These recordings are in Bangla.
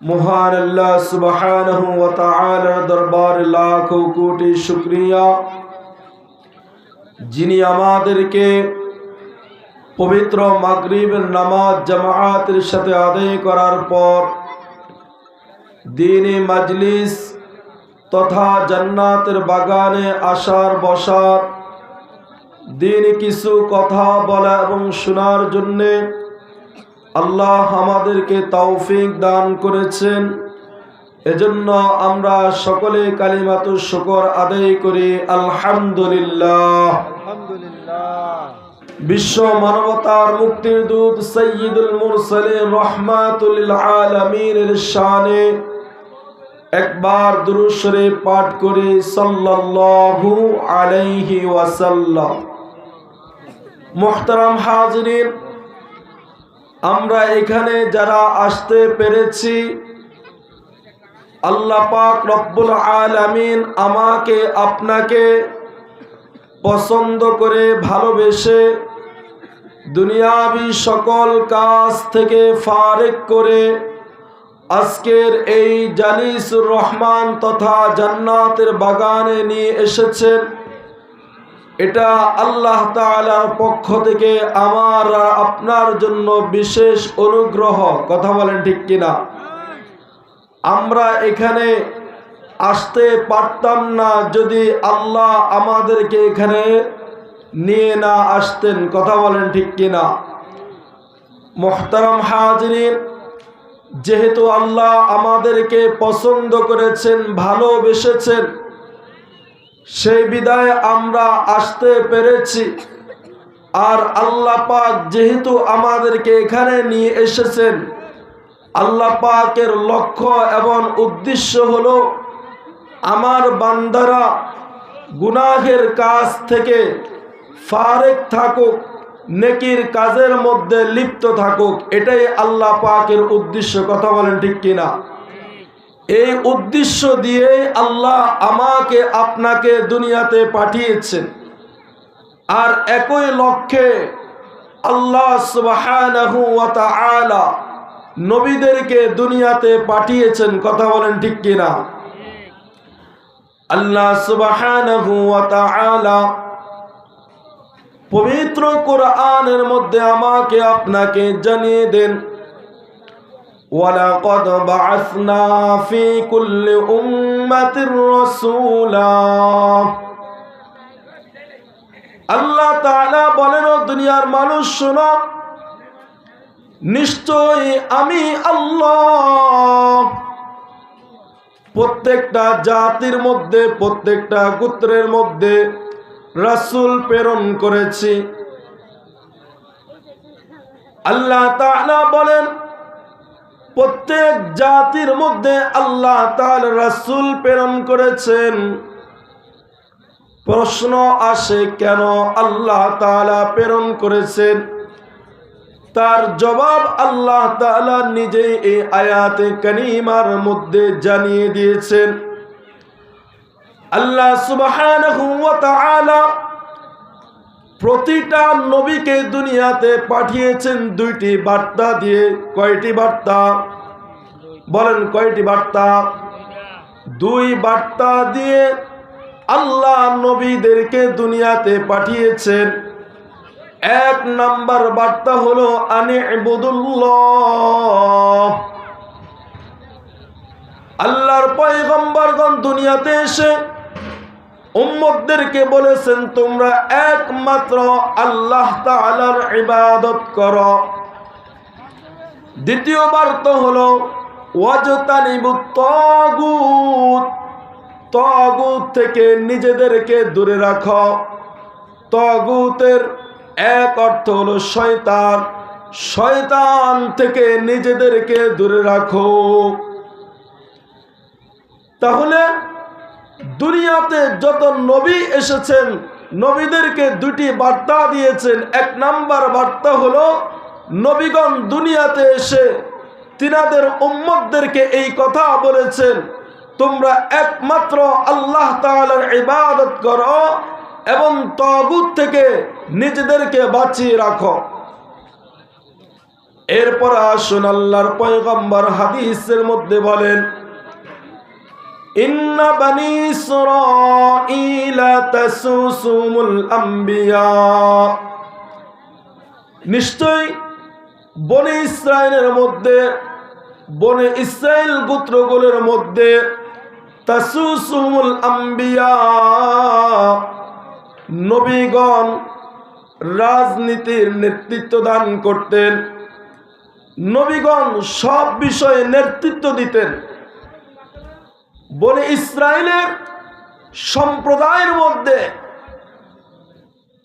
মহান আল্লাহ সুবহানাহু ওয়া তাআলার দরবারে লাখ কোটি শুকরিয়া। যিনি আমাদেরকে পবিত্র মাগরিবের নামাজ জামায়াতের সাথে আদায় করার পর দিনে মাজলিস তথা জান্নাতের বাগানে আসার বসার দিন কিছু কথা বলা এবং শোনার জন্যে আল্লাহ আমাদেরকে তৌফিক দান করেছেন। এজন্য আমরা সকলে কালিমাতু শুকর আদায় করি। আলহামদুলিল্লাহ। বিশ্ব মানবতার মুক্তির দূত সৈয়দুল মুরসালিন রহমাতুল আলমীর শানে একবার দুরুশরে পাঠ করে। সাল্লাল্লাহু আলাইহি ওয়াসাল্লাম। মুহতারাম হাজরিন আমরা এখানে যারা আসতে পেরেছি, আল্লাহ পাক রব্বুল আলামিন আমাকে, আপনাকে পছন্দ করে ভালোবেসে দুনিয়াবি সকল কাজ থেকে ফারেক করে আজকের এই জালিসুর রহমান তথা জান্নাতের বাগানে নিয়ে এসেছেন। এটা আল্লাহ তাআলার পক্ষ থেকে আমার আপনার জন্য বিশেষ অনুগ্রহ। কথা বলেন ঠিক কিনা? আমরা এখানে আসতে পারতাম না যদি আল্লাহ আমাদেরকে এখানে নিয়ে না আসতেন। কথা বলেন ঠিক কিনা? মোহতারাম হাজরিন, যেহেতু আল্লাহ আমাদেরকে পছন্দ করেছেন, ভালোবেসেছেন সেই বিদায় আমরা আসতে পেরেছি। আর আল্লাহ পাক যেহেতু আমাদেরকে এখানে নিয়ে এসেছেন, আল্লাহ পাকের লক্ষ্য এবং উদ্দেশ্য হলো আমার বান্দারা গুনাহের কাজ থেকে ফারেক থাকুক, নেকির কাজের মধ্যে লিপ্ত থাকুক, এটাই আল্লাহ পাকের উদ্দেশ্য। কথা বলেন ঠিক কিনা? এই উদ্দেশ্য দিয়ে আল্লাহ আমাকে আপনাকে দুনিয়াতে পাঠিয়েছেন। আর একই লক্ষ্যে আল্লাহ সুবহানাহু তাআলা নবীদেরকে দুনিয়াতে পাঠিয়েছেন। কথা বলেন ঠিক কিনা? আল্লাহ সুবহানাহু তাআলা পবিত্র কোরআনের মধ্যে আমাকে আপনাকে জানিয়ে দেন ولقد بعثنا في كل أمة رسولا আল্লাহ তাআলা বলেন ও দুনিয়ার মানুষ শোনো নিশ্চয় আমি আল্লাহ প্রত্যেকটা জাতির মধ্যে প্রত্যেকটা গোত্রের মধ্যে রাসূল প্রেরণ করেছি আল্লাহ তাআলা বলেন প্রত্যেক জাতির মধ্যে আল্লাহ তার রাসুল প্রেরণ করেছেন। প্রশ্ন আসে, কেন আল্লাহ তালা প্রেরণ করেছেন? তার জবাব আল্লাহ তালা নিজেই এই আয়াতে কানিমার মধ্যে জানিয়ে দিয়েছেন। আল্লাহ সুবাহ প্রতিটা নবীকে দুনিয়াতে পাঠিয়েছেন দুইটি বার্তা দিয়ে। কয়টি বার্তা? বলেন কয়টি বার্তা? দুই বার্তা দিয়ে আল্লাহ নবীদেরকে দুনিয়াতে পাঠিয়েছেন। এক নাম্বার বার্তা হলো, আনে আল্লাহর পয়গম্বরগণ দুনিয়াতে এসে উম্মতদেরকে বলেছেন, তোমরা একমাত্র আল্লাহ তাআলার ইবাদত করো। দ্বিতীয় বার্তা হলো ওয়াজতানিবুত তাগুত থেকে নিজেদেরকে দূরে রাখো। তাগুতের এক অর্থ হলো শয়তান। শয়তান থেকে নিজেদেরকে দূরে রাখো। তাহলে দুনিয়াতে যত নবী এসেছেন, নবীদেরকে দুটি বার্তা দিয়েছেন। এক নাম্বার বার্তা হলো, নবীগণ দুনিয়াতে এসে তিনাদের উম্মতদেরকে এই কথা বলেছেন, তোমরা একমাত্র আল্লাহ তাআলার ইবাদত করো এবং তগুত থেকে নিজেদেরকে বাঁচিয়ে রাখো। এরপর আসুন, আল্লাহর পয়গম্বর হাদিসের মধ্যে বলেন ইন্না বানি ইসরাঈলা তাসুসুমুল আম্বিয়া। নিশ্চয় বনে ইসরায়েলের মধ্যে, বনে ইসরায়েল গোত্রগুলোর মধ্যে তাসুসুমুল আম্বিয়া নবীগণ রাজনীতির নেতৃত্ব দান করতেন, নবীগণ সব বিষয়ে নেতৃত্ব দিতেন। বনে ইসরায়েলের সম্প্রদায়ের মধ্যে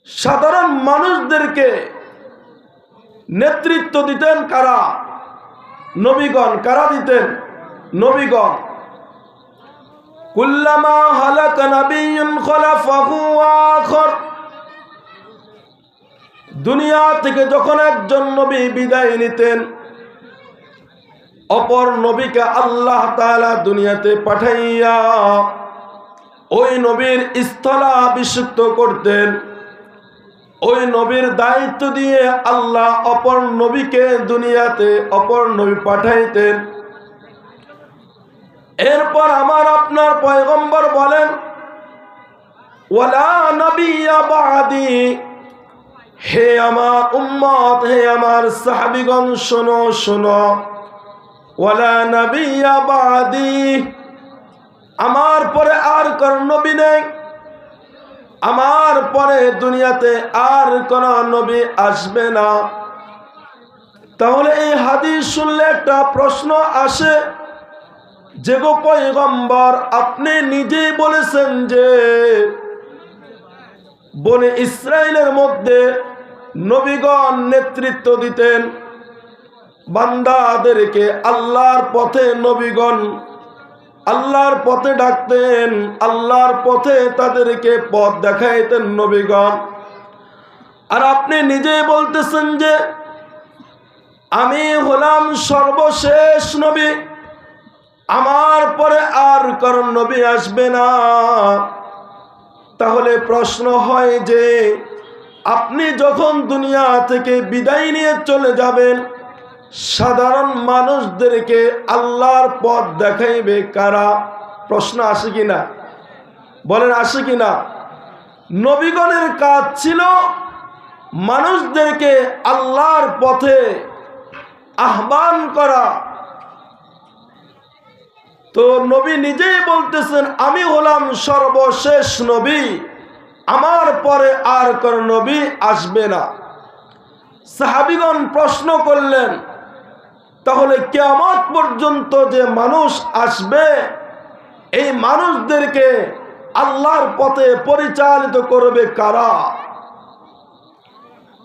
সাধারণ মানুষদেরকে নেতৃত্ব দিতেন কারা? নবীগণ। কারা দিতেন? নবীগণ। দুনিয়া থেকে যখন একজন নবী বিদায় নিতেন অপর নবীকে আল্লাহ তাআলা দুনিয়াতে পাঠাইয়া ওই নবীর স্থলা স্থলাভিষিক্ত করতেন। ওই নবীর দায়িত্ব দিয়ে আল্লাহ অপর নবীকে দুনিয়াতে অপর নবী পাঠাইতেন। এরপর আমার আপনার পয়গম্বর বলেন, ওয়ালা নবিয়া বাদি, হে আমার উম্মত, হে আমার সাহাবিগণ, শোনো শোনো। নবিয়া বাদি। আমার পরে আর কোন নবী নেই। আমার পরে দুনিয়াতে আর কোন নবী আসবে না। তাহলে এই হাদিস শুনলে একটা প্রশ্ন আসে। যে গো পয়গম্বর, আপনি নিজেই বলেছেন যে বনে ইসরায়েলের মধ্যে নবীগণ নেতৃত্ব দিতেন। বান্দাদেরকে আল্লাহর পথে নবীগণ, আল্লাহর পথে ডাকতেন, আল্লাহর পথে তাদেরকে পথ দেখাইতেন নবীগণ। আর আপনি নিজেই বলতেছেন যে, আমি হলাম সর্বশেষ নবী, আমার পরে আর কারণ নবী আসবে না। তাহলে প্রশ্ন হয় যে, আপনি যখন দুনিয়া থেকে বিদায় নিয়ে চলে যাবেন সাধারণ মানুষদেরকে আল্লাহর পথ দেখাইবে কারা? প্রশ্ন আসে কিনা? বলেন, আসে কিনা? নবীগণের কাজ ছিল মানুষদেরকে আল্লাহর পথে আহ্বান করা। তো নবী নিজেই বলতেছেন, আমি হলাম সর্বশেষ নবী, আমার পরে আর কোন নবী আসবে না। সাহাবিগণ প্রশ্ন করলেন তাহলে কেমত পর্যন্ত যে মানুষ আসবে, এই মানুষদেরকে আল্লাহর পথে পরিচালিত করবে কারা?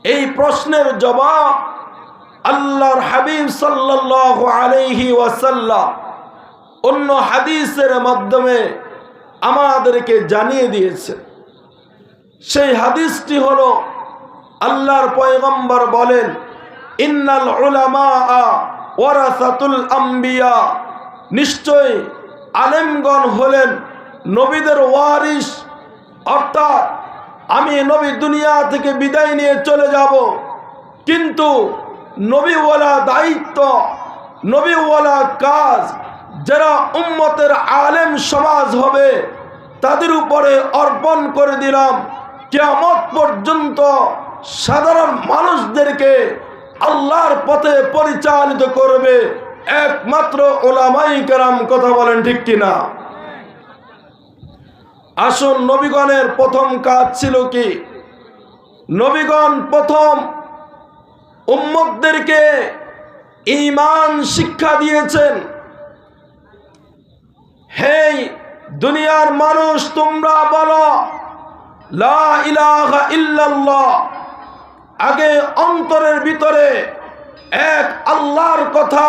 এই প্রশ্নের জবাব আল্লাহর হাবিব সাল্লাহ আলহি ওয়াসাল্লাম অন্য হাদিসের মাধ্যমে আমাদেরকে জানিয়ে দিয়েছে। সেই হাদিসটি হলো, আল্লাহর পয়গম্বর বলেন, ইন্নাল উলামা ওয়ারাসাতুল আম্বিয়া। নিশ্চয় আলেমগণ হলেন নবীদের ওয়ারিস অর্থাৎ আমি নবী দুনিয়া থেকে বিদায় নিয়ে চলে যাব। কিন্তু নবীওয়ালা দায়িত্ব, নবীওয়ালা কাজ, যারা উম্মতের আলেম সমাজ হবে, তাদের উপরে অর্পণ করে দিলাম। কেমত পর্যন্ত সাধারণ মানুষদেরকে আল্লাহর পথে পরিচালিত করবে। একমাত্র ওলামাই কেরাম কথা বলেন ঠিক কিনা? আসুন, নবীগণের প্রথম কাজ ছিল কি? নবীগণ প্রথম উম্মতদেরকে ইমান শিক্ষা দিয়েছেন। হেই, দুনিয়ার মানুষ, তোমরা বলো, লা ইলাহা ইল্লাল্লাহ আগে অন্তরের ভিতরে এক আল্লাহর কথা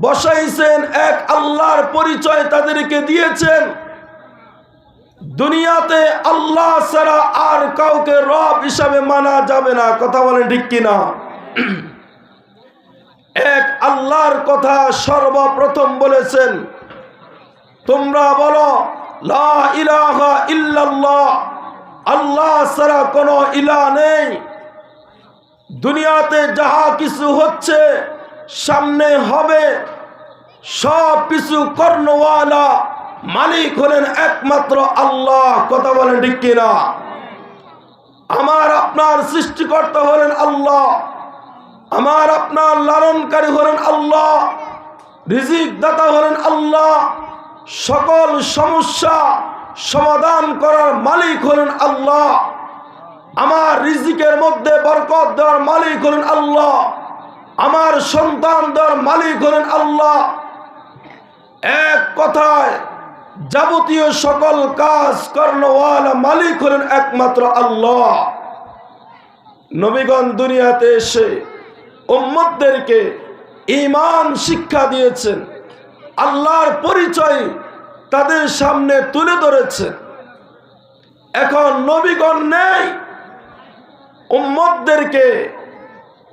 বসাইছেন, এক আল্লাহর পরিচয় তাদেরকে দিয়েছেন। দুনিয়াতে আল্লাহ ছাড়া আর কাউকে রব হিসাবে মানা যাবে না। কথা বলেন ঠিক কিনা? এক আল্লাহর কথা সর্বপ্রথম বলেছেন। তোমরা বলো, লা ইলাহা ইল্লাল্লাহ, আল্লাহ ছাড়া কোনো ইলা নেই। দুনিয়াতে যাহা কিছু হচ্ছে, সামনে হবে। সব কিছু কর্ণওয়ালা মালিক হলেন একমাত্র আল্লাহ। কথা বলেন ঠিক কিনা? আমার আপনার সৃষ্টিকর্তা হলেন আল্লাহ। আমার আপনার লালনকারী হলেন আল্লাহ। রিজিক দাতা হলেন আল্লাহ। সকল সমস্যা সমাধান করার মালিক হলেন আল্লাহ। আমার রিজিকের মধ্যে বরকত দেওয়ার মালিক হলেন আল্লাহ। আমার সন্তান দেওয়ার মালিক হলেন আল্লাহ। এক কথায়, যাবতীয় সকল কাজ কর্ণওয়ালা মালিক হলেন একমাত্র আল্লাহ। নবীগণ দুনিয়াতে এসে উম্মতদেরকে ইমান শিক্ষা দিয়েছেন। আল্লাহর পরিচয় তাদের সামনে তুলে ধরেছেন। এখন নবীগণ নেই উম্মতদেরকে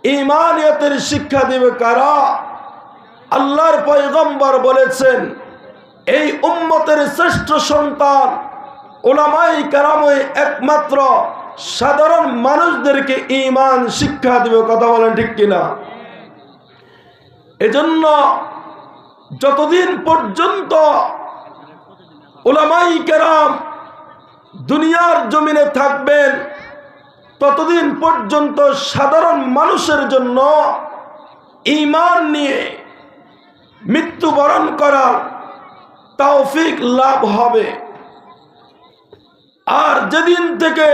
ইমানিয়তের শিক্ষা দিবে কারা? আল্লাহর পয়গম্বর বলেছেন, এই উম্মতের শ্রেষ্ঠ সন্তান ওলামাই কারাময় একমাত্র সাধারণ মানুষদেরকে ইমান শিক্ষা দিবে, কথা বলেন ঠিক কিনা? এজন্য যতদিন পর্যন্ত ওলামাই কেরাম দুনিয়ার জমিনে থাকবেন ততদিন পর্যন্ত সাধারণ মানুষের জন্য ইমান নিয়ে মৃত্যুবরণ করার তৌফিক লাভ হবে। আর যেদিন থেকে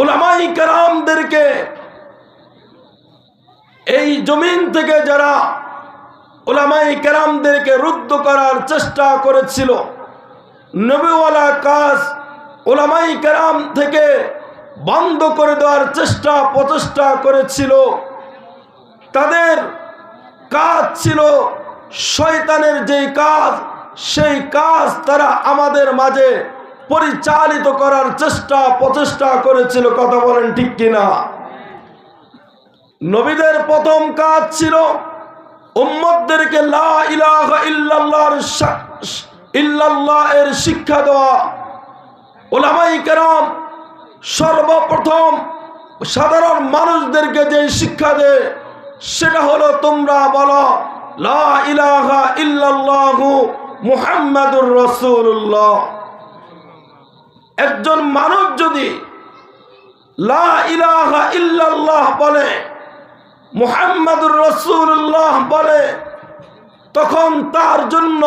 ওলামাই কারামদেরকে এই জমিন থেকে যারা ওলামাই কারামদেরকে রুদ্ধ করার চেষ্টা করেছিল, নবীওয়ালা কাজ ওলামাই কারাম থেকে বন্ধ করে দেওয়ার চেষ্টা, প্রচেষ্টা করেছিল। তাদের কাজ ছিল শয়তানের যেই কাজ, সেই কাজ তারা আমাদের মাঝে পরিচালিত করার চেষ্টা, প্রচেষ্টা করেছিল। কথা বলেন ঠিক কিনা? নবীদের প্রথম কাজ ছিল ইল্লাল্লাহর ইল্লাল্লাহ এর শিক্ষা দেওয়া। ওলামাই কেরাম সর্বপ্রথম সাধারণ মানুষদেরকে যে শিক্ষা দেয় সেটা হলো তোমরা বলো মুহাম্মাদুর রাসূলুল্লাহ। একজন মানুষ যদি লা ইল্লাল্লাহ বলে, মুহাম্মাদুর রসুল্লাহ বলে, তখন তার জন্য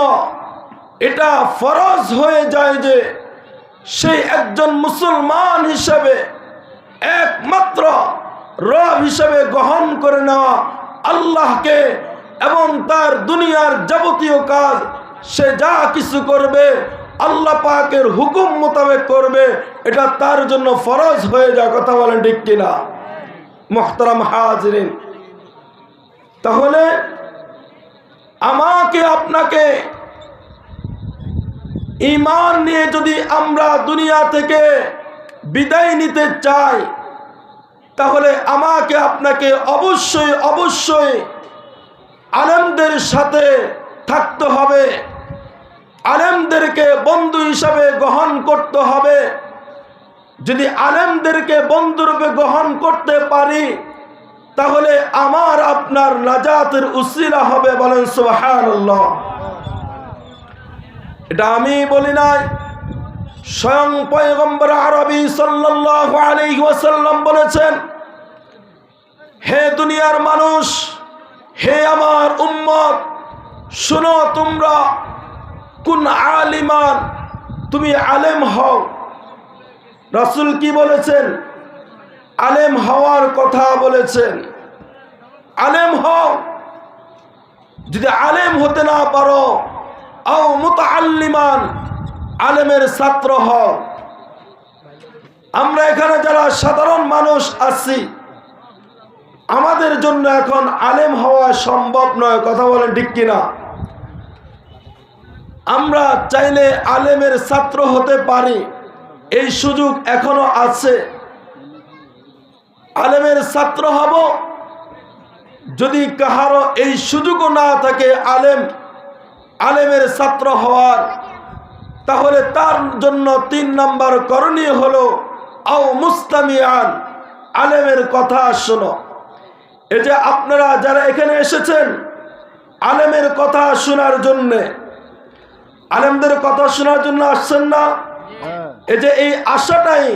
এটা ফরজ হয়ে যায় যে সেই একজন মুসলমান হিসাবে একমাত্র রব হিসাবে গ্রহণ করে নেওয়া আল্লাহকে এবং তার দুনিয়ার যাবতীয় কাজ, সে যা কিছু করবে, আল্লাহ পাকের হুকুম মোতাবেক করবে, এটা তার জন্য ফরজ হয়ে যায়, কথা বলেন ঠিক কিনা? মোহতারাম হাজরিন। তাহলে আমাকে আপনাকে ইমান নিয়ে যদি আমরা দুনিয়া থেকে বিদায় নিতে চাই, তাহলে আমাকে আপনাকে অবশ্যই অবশ্যই আলেমদের সাথে থাকতে হবে। আলেমদেরকে বন্ধু হিসাবে গ্রহণ করতে হবে। যদি আলেমদেরকে বন্ধুরূপে গ্রহণ করতে পারি, তাহলে আমার আপনার নাজাতের উসিলা হবে বলেন সুবহানাল্লাহ। এটা আমি বলি নাই। স্বয়ং পয়গম্বর আরবি ওয়াসাল্লাম বলেছেন, হে দুনিয়ার মানুষ, হে আমার উম্মত, শুনো তোমরা, কোন আলিমান, তুমি আলেম হও। রাসূল কি বলেছেন? আলেম হওয়ার কথা বলেছেন। আলেম হও। যদি আলেম হতে না পারো আও মুতাআল্লিমান, আলেমের ছাত্র হও আমরা এখানে যারা সাধারণ মানুষ আছি, আমাদের জন্য এখন আলেম হওয়া সম্ভব নয়, কথা বলেন ঠিক কিনা? আমরা চাইলে আলেমের ছাত্র হতে পারি, এই সুযোগ এখনও আছে। আলেমের ছাত্র হব যদি কাহারও এই সুযোগও না থাকে আলেম আলেমের ছাত্র হওয়ার। তাহলে তার জন্য তিন নম্বর করণীয় হলো, আও মুস্তামিয়ান। আলেমের কথা শোনো। এই যে আপনারা যারা এখানে এসেছেন, আলেমের কথা শোনার জন্যে। আলেমদের কথা শোনার জন্য আসছেন না? এই যে এই আশাটাই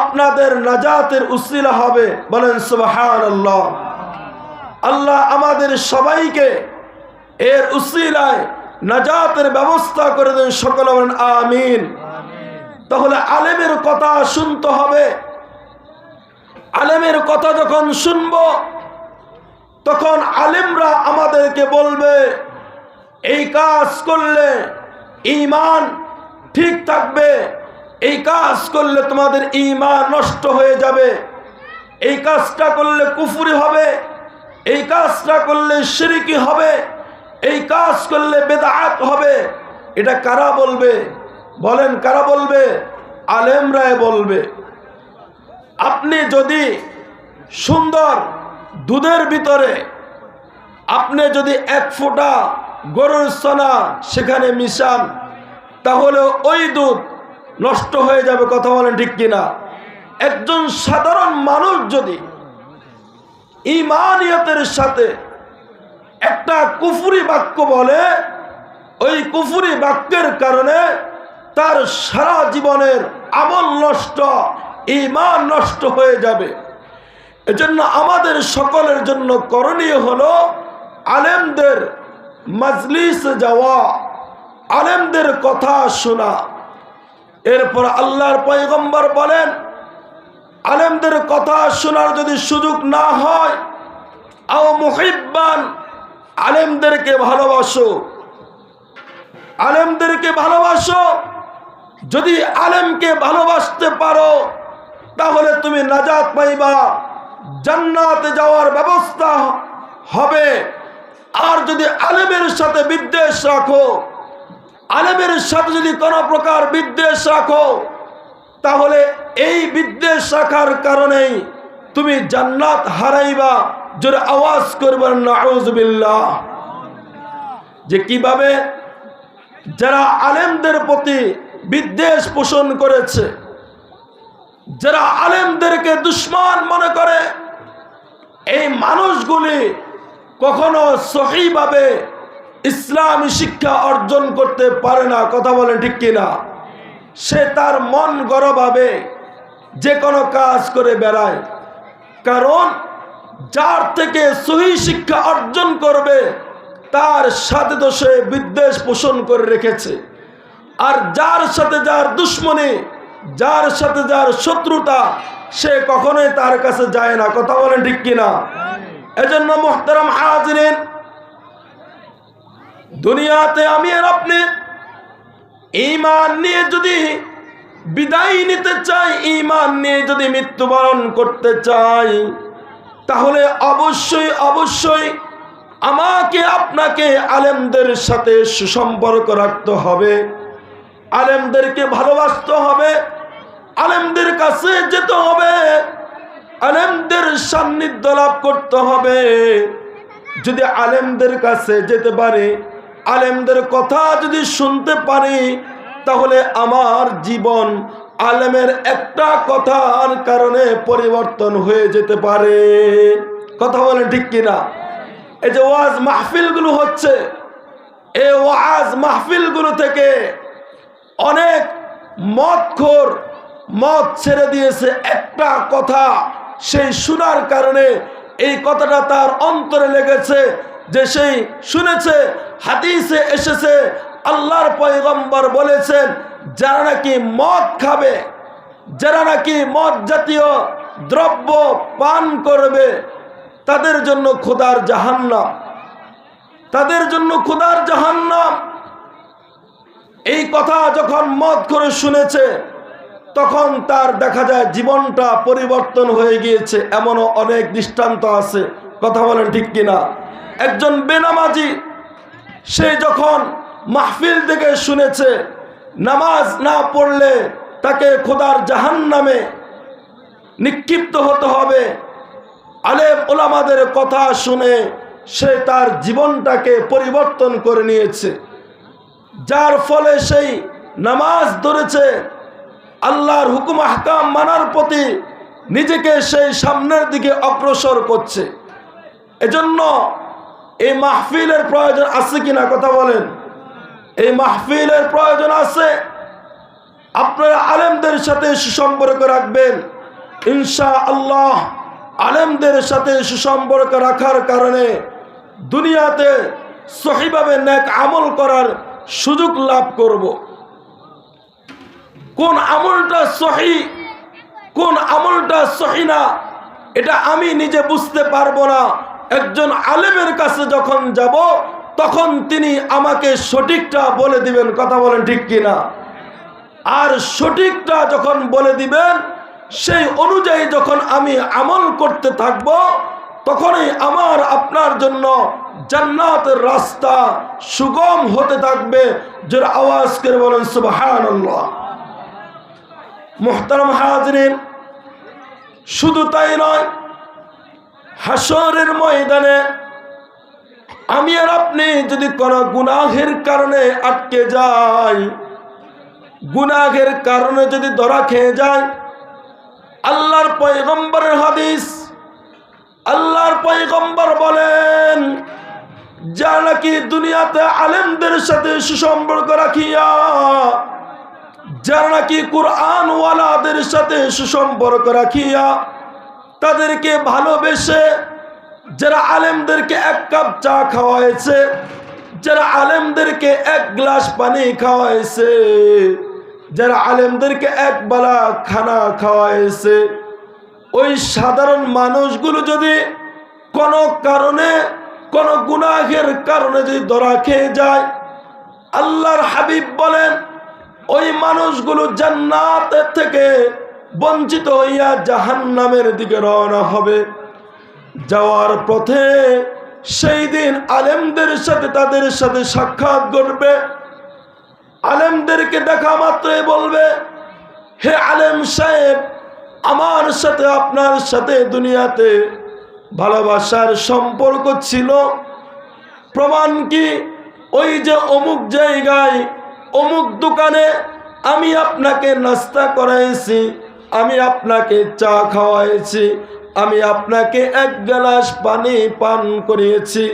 আপনাদের নাজাতের উসিলা হবে। বলেন সুবাহান আল্লাহ আল্লাহ আমাদের সবাইকে এর উসিলায় নাজাতের ব্যবস্থা করে দেন সকলে বলেন, আমিন। তাহলে আলেমের কথা শুনতে হবে। আলেমের কথা যখন শুনব, তখন আলেমরা আমাদেরকে বলবে, এই কাজ করলে ইমান ঠিক থাকবে, এই কাজ করলে তোমাদের ইমান নষ্ট হয়ে যাবে, এই কাজটা করলে কুফুরি হবে, এই কাজটা করলে শিরিকি হবে। এই কাজ করলে বেদাত হবে। এটা কারা বলবে? বলেন, কারা বলবে? আলেমরায় বলবে। আপনি যদি সুন্দর দুধের ভিতরে আপনি যদি এক ফোঁটা গরুর সোনা সেখানে মিশান, তাহলে ওই দুধ নষ্ট হয়ে যাবে, কথা বলেন ঠিক কিনা? একজন সাধারণ মানুষ যদি ইমানিয়তের সাথে একটা কুফুরি বাক্য বলে, ওই কুফুরি বাক্যের কারণে তার সারা জীবনের আমল নষ্ট ইমান নষ্ট হয়ে যাবে। এজন্য আমাদের সকলের জন্য করণীয় হলো আলেমদের মজলিস যাওয়া, আলেমদের কথা শোনা। এরপর আল্লাহর পয়গম্বর বলেন, আলেমদের কথা শোনার যদি সুযোগ না হয়, আও মুহিব্বান আলেমদেরকে ভালোবাসো। আলেমদেরকে ভালোবাসো। যদি আলেমকে ভালোবাসতে পারো, তাহলে তুমি নাজাত পাইবা। জান্নাতে যাওয়ার ব্যবস্থা হবে। আর যদি আলেমের সাথে বিদ্বেষ রাখো, আলেমের সাথে যদি কোনো প্রকার বিদ্বেষ রাখো, তাহলে এই বিদ্বেষ রাখার কারণেই তুমি জান্নাত হারাইবা। জোরে আওয়াজ করবেন না আউজবিল্লাহ যে কীভাবে যারা আলেমদের প্রতি বিদ্বেষ পোষণ করেছে, যারা আলেমদেরকে দুশ্মন মনে করে, এই মানুষগুলি কখনো সহিভাবে ইসলামী শিক্ষা অর্জন করতে পারে না, কথা বলে ঠিক কিনা? সে তার মন গড়ভাবে যে কোনো কাজ করে বেড়ায়। কারণ যার থেকে সহি শিক্ষা অর্জন করবে, তার সাথে তো সে বিদ্বেষ পোষণ করে রেখেছে। আর যার সাথে যার দুশ্মনী, যার সাথে যার শত্রুতা, সে কখনোই তার কাছে যায় না। কথা বলেন ঠিক কিনা? এজন্য মোহতারাম হাজরিন, দুনিয়াতে আমি আর আপনি ইমান নিয়ে যদি বিদায় নিতে চাই ইমান নিয়ে যদি মৃত্যুবরণ করতে চাই তাহলে অবশ্যই অবশ্যই আমাকে, আপনাকে আলেমদের সাথে সুসম্পর্ক রাখতে হবে। আলেমদেরকে ভালোবাসতে হবে। আলেমদের কাছে যেতে হবে। আলেমদের সান্নিধ্য লাভ করতে হবে। যদি আলেমদের কাছে যেতে পারে, আলেমদের কথা যদি শুনতে পারি, তাহলে আমার জীবন আলেমের একটা কথার কারণে পরিবর্তন হয়ে যেতে পারে। কথা বলেন ঠিক কিনা? এই যে ওয়াজ মাহফিলগুলো হচ্ছে, এই ওয়াজ মাহফিলগুলো থেকে অনেক মদখোর মদ ছেড়ে দিয়েছে একটা কথা, সেই শোনার কারণে এই কথাটা তার অন্তরে লেগেছে যে সেই শুনেছে, হাদিসে এসেছে, আল্লাহর পয়গম্বর বলেছেন যারা নাকি মদ খাবে, যারা নাকি মদ জাতীয় দ্রব্য পান করবে, তাদের জন্য খোদার জাহান্নাম। তাদের জন্য খোদার জাহান্নাম। এই কথা যখন মদ করে শুনেছে, তখন তার দেখা যায় জীবনটা পরিবর্তন হয়ে গিয়েছে, এমনও অনেক দৃষ্টান্ত আছে। কথা বলেন ঠিক কিনা? একজন বেনামাজি, সে যখন মাহফিল থেকে শুনেছে নামাজ না পড়লে তাকে খোদার জাহান নামে নিক্ষিপ্ত হতে হবে। আলেম ওলামাদের কথা শুনে সে তার জীবনটাকে পরিবর্তন করে নিয়েছে। যার ফলে সেই নামাজ ধরেছে। আল্লাহর হুকুম হাকাম মানার প্রতি নিজেকে সেই সামনের দিকে অগ্রসর করছে। এজন্য এই মাহফিলের প্রয়োজন আছে কিনা কথা বলেন। এই মাহফিলের প্রয়োজন আছে। আপনারা আলেমদের সাথে সুসম্পর্ক রাখবেন। ইনশা আল্লাহ আলেমদের সাথে সুসম্পর্ক রাখার কারণে দুনিয়াতে সহিভাবে ন্যাক আমল করার সুযোগ লাভ করব। কোন আমলটা সহি, কোন আমলটা সহি না, এটা আমি নিজে বুঝতে পারব না। একজন আলেমের কাছে যখন যাব তখন তিনি আমাকে সঠিকটা বলে দিবেন, কথা বলেন ঠিক কিনা? আর সঠিকটা যখন বলে দিবেন, সেই অনুযায়ী যখন আমি আমল করতে থাকব, তখনই আমার আপনার জন্য জান্নাতের রাস্তা সুগম হতে থাকবে। যারা আওয়াজ করে বলেন সুবাহান মোহতারম হাজরিন, শুধু তাই নয় হাসরের ময়দানে আমি আর আপনি যদি কোনো গুনাহের কারণে আটকে যাই, গুনাহের কারণে যদি ধরা খেয়ে যায় আল্লাহর পয়গম্বরের হাদিস, আল্লাহর পয়গম্বর বলেন, যা নাকি দুনিয়াতে আলেমদের সাথে সুসম্পর্ক রাখিয়া, যারা নাকি কোরআনওয়ালাদের সাথে সুসম্পর্ক রাখিয়া, তাদেরকে ভালোবেসে যারা আলেমদেরকে এক কাপ চা খাওয়াইছে, যারা আলেমদেরকে এক গ্লাস পানি খাওয়াইছে, যারা আলেমদেরকে এক বেলা খানা খাওয়াইছে, ওই সাধারণ মানুষগুলো যদি কোনো কারণে, কোনো গুনাহের কারণে যদি ধরা খেয়ে যায়, আল্লাহর হাবিব বলেন, ওই মানুষগুলো জান্নাতের থেকে বঞ্চিত হইয়া জাহান্নামের দিকে রওনা হবে। যাওয়ার পথে সেই দিন আলেমদের সাথে, তাদের সাথে সাক্ষাৎ করবে আলেমদেরকে দেখা মাত্রই বলবে, হে আলেম সাহেব, আমার সাথে, আপনার সাথে দুনিয়াতে ভালোবাসার সম্পর্ক ছিল। প্রমাণ কি? ওই যে অমুক জায়গায়, অমুক দোকানে আমি আপনাকে নাস্তা করাইছি, আমি আপনাকে চা খাওয়াইছি আমি আপনাকে এক গ্লাস পানি পান করিয়েছি।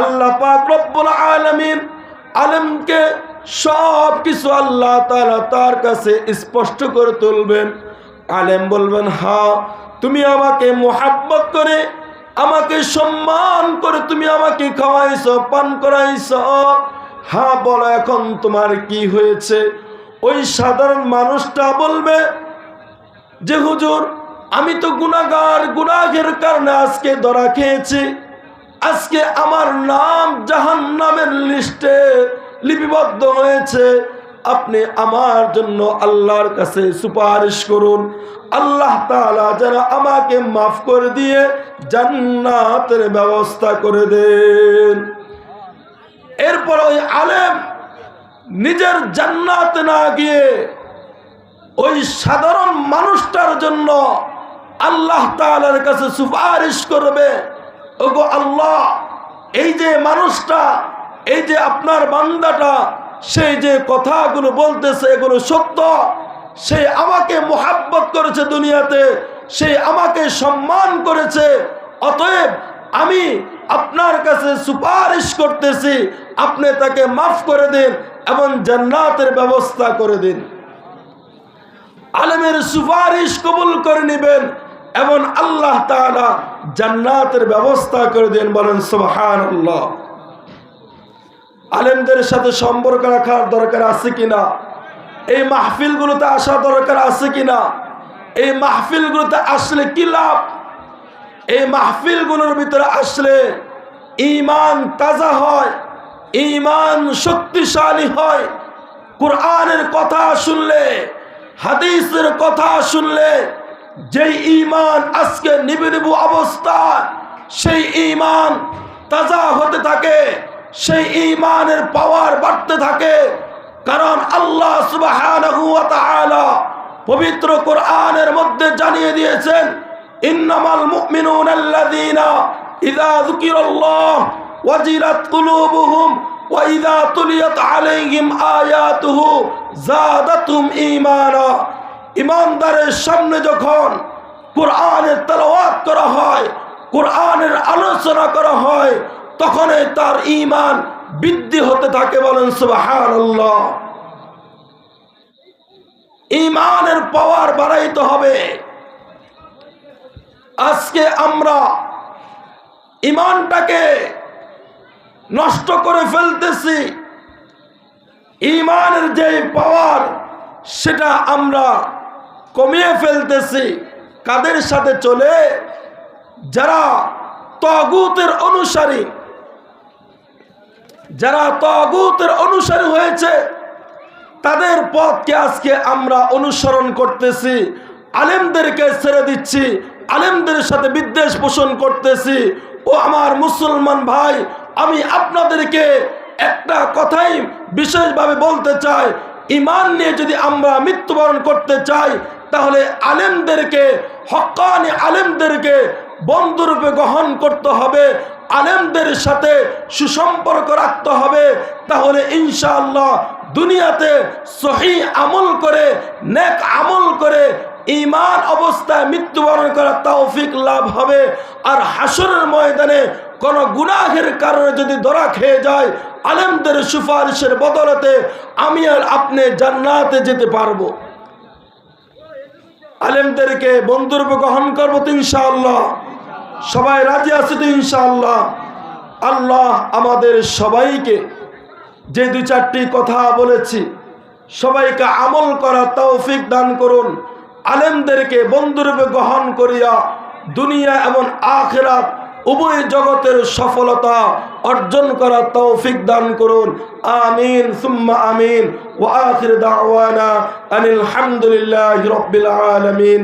আল্লাহ পাক রব্বুল আলামিন আলেমকে সব কিছু আল্লাহ তাআলা তার কাছে স্পষ্ট করে তুলবেন। আলেম বলবেন হ্যাঁ তুমি আমাকে মোহাব্বত করে, আমাকে সম্মান করে তুমি আমাকে খাওয়াইছ, পান করাইছ। হ্যাঁ বলো এখন তোমার কি হয়েছে? ওই সাধারণ মানুষটা বলবে যে, হুজুর আমি তো গুনাগার গুনাহের কারণে আজকে ধরা খেয়েছি। আজকে আমার নাম জাহান নামের লিস্টে লিপিবদ্ধ হয়েছে। আপনি আমার জন্য আল্লাহর কাছে সুপারিশ করুন। আল্লাহ তালা যেন আমাকে মাফ করে দিয়ে জান্নাতের ব্যবস্থা করে দেন। এরপর ওই আলেম নিজের জান্নাত না গিয়ে ওই সাধারণ মানুষটার জন্য আল্লাহ তাআলার কাছে সুপারিশ করবে। ওগো আল্লাহ, এই যে মানুষটা, এই যে আপনার বান্দাটা, সেই যে কথাগুলো বলতেছে, এগুলো সত্য। সে আমাকে মোহাব্বত করেছে দুনিয়াতে, সে আমাকে সম্মান করেছে। অতএব আমি আপনার কাছে সুপারিশ করতেছি, আপনি তাকে মাফ করে দিন এবং জান্নাতের ব্যবস্থা করে দিন। আলেমের সুপারিশ কবুল করে নেবেন। এবং আল্লাহ তাআলা জান্নাতের ব্যবস্থা করে দেন বলেন আল্লাহ আলেমদের সাথে সম্পর্ক রাখার দরকার আছে কিনা? এই মাহফিলগুলোতে আসা দরকার আছে কিনা? এই মাহফিলগুলোতে আসলে কি লাভ? এই মাহফিলগুলোর ভিতরে আসলে ইমান তাজা হয় ইমান শক্তিশালী হয়। কোরআনের কথা শুনলে, হাদিসের কথা শুনলে যেই ইমান আজকে নিবু নিবু অবস্থা সেই ইমান তাজা হতে থাকে, সেই ইমানের পাওয়ার বাড়তে থাকে। কারণ আল্লাহ তাআলা পবিত্র কোরআনের মধ্যে জানিয়ে দিয়েছেন, ইন্নামাল মুমিনুনা আল্লাযীনা ইযা যুকিরাল্লাহ ওয়াজিলাত কুলুবুহুম ওয়া ইযা তুলিয়াত আলাইহিম আয়াতুহু ঈমানা। ইমানদারের সামনে যখন কোরআনের তেলাওয়াত করা হয়, কোরআনের আলোচনা করা হয়, তখনই তার ঈমান বৃদ্ধি হতে থাকে বলেন সুবহানাল্লাহ। ইমানের পাওয়ার বাড়াইতে হবে। আজকে আমরা ইমানটাকে নষ্ট করে ফেলতেছি। ইমানের যে পাওয়ার, সেটা আমরা কমিয়ে ফেলতেছি। কাদের সাথে চলে? যারা তগুতের অনুসারী, যারা তগুতের অনুসারী হয়েছে, তাদের পথকে আজকে আমরা অনুসরণ করতেছি। আলেমদেরকে ছেড়ে দিচ্ছি। আলেমদের সাথে বিদ্বেষ পোষণ করতেছি। ও আমার মুসলমান ভাই, আমি আপনাদেরকে একটা কথাই বিশেষভাবে বলতে চাই। ইমান নিয়ে যদি আমরা মৃত্যুবরণ করতে চাই তাহলে আলেমদেরকে হক্কানি আলেমদেরকে বন্ধুরূপে গ্রহণ করতে হবে, আলেমদের সাথে সুসম্পর্ক রাখতে হবে, তাহলে ইনশাআল্লাহ দুনিয়াতে সহি আমল করে, নেক আমল করে ইমান অবস্থায় মৃত্যুবরণ করার তৌফিক লাভ হবে। আর হাসরের ময়দানে কোন গুনাহের কারণে যদি ধরা খেয়ে যায়, আলেমদের সুপারিশের বদলতে আমি আর আপনি জান্নাতে যেতে পারব। আলেমদেরকে বন্ধুরূপ গ্রহণ করব তো ইনশাআল্লাহ। সবাই রাজি আছে তো ইনশাআল্লাহ? আল্লাহ আমাদের সবাইকে যে দুই চারটি কথা বলেছি, সবাইকে আমল করা তৌফিক দান করুন। আলেমদেরকে বন্ধুরূপে গ্রহণ করিয়া দুনিয়া এবং আখেরাত উভয় জগতের সফলতা অর্জন করা তৌফিক দান করুন। আমিন, সুম্মা আমিন, ওয়া আখির দাওয়ানা আনিল হামদুলিল্লাহি রাব্বিল আলামিন।